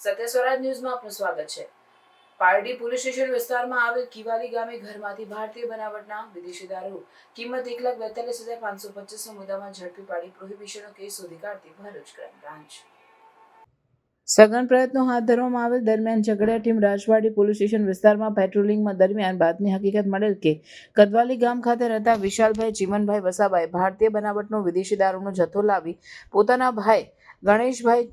સત્ય સ્વરાજ ન્યૂઝમાં આપનું સ્વાગત છે. પારડી પોલીસ સ્ટેશન વિસ્તારમાં આવેલ કિવાલી ગામે ઘરમાંથી ભારતીય બનાવટના વિદેશી દારૂ કિંમત એક લાખ બેતાલીસ હજાર પાંચસો પચીસનો મુદ્દામાં ઝડપી પાડી પ્રોહિબિશનનો કેસ શોધી કાઢતી ભરૂચ ક્રાઇમ બ્રાન્ચ. સઘન પ્રયત્નો હાથ ધરવામાં આવેલ દરમિયાન Jhagadia team Rajwadi police station વિસ્તારમાં પેટ્રોલિંગમાં દરમિયાન બાતમી હકીકત મળેલ કે કદવાલી ગામ ખાતે રહેતા વિશાલભાઈ ચીમનભાઈ વસાભાઈ ભારતીય બનાવટનો વિદેશી દારૂનો જથ્થો લાવી પોતાના ભાઈ ગણેશભાઈ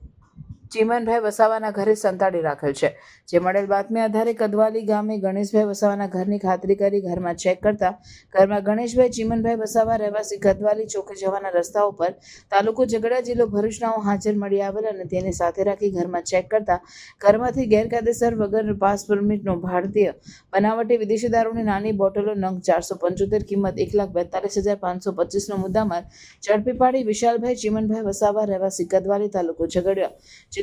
ચીમનભાઈ વસાવાના ઘરે સંતાડી રાખેલ છે, જે મળેલ બાતમી આધારે કદવાલી ગામે ગણેશભાઈ વસાવાના ઘરની ખાતરી કરી ઘરમાં ચેક કરતા ઘરમાં ગણેશભાઈ ચીમનભાઈ વસાવા રહેવાસી કદવાલી ચોકે જવાના રસ્તા ઉપર તાલુકો ઝઘડા જિલ્લો ભરૂચનાઓ હાજર મળી આવેલ અને તેને સાથે રાખી ઘરમાં ચેક કરતા ઘરમાંથી ગેરકાયદેસર વગર પાસ પરમિટનો ભારતીય બનાવટી વિદેશી દારૂની નાની બોટલો નંગ ચારસો પંચોતેર કિંમત એક લાખ બેતાલીસ હજાર પાંચસો પચીસનો મુદ્દામાલ ઝડપી પાડી વિશાલભાઈ ચીમનભાઈ વસાવા રહેવાસી કદવાલી તાલુકો ઝઘડિયા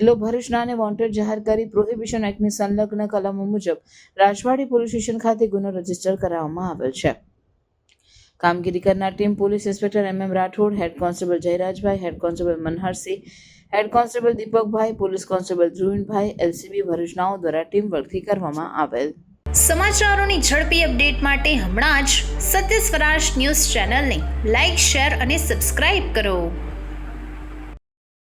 જિલ્લો ભરૂચનાને વોન્ટેડ જાહેર કરી પ્રોહિબિશન એક્ટની સંલગ્ન કલમો મુજબ રાજવાડી પોલીસ સ્ટેશન ખાતે ગુનો રજિસ્ટર કરાવવામાં આવેલ છે. કામગીરી કરનાર team police inspector M M Rathod, head constable Jayrajbhai, head constable Manharsinh, head constable Deepakbhai, police constable Dhruvinbhai, LCB ભરૂચનાઓ દ્વારા ટીમ વર્કથી કરવામાં આવેલ. સમાચારોની ઝડપી અપડેટ માટે હમણાં જ સત્ય સ્વરાજ ન્યૂઝ ચેનલને લાઇક શેર અને સબસ્ક્રાઇબ કરો.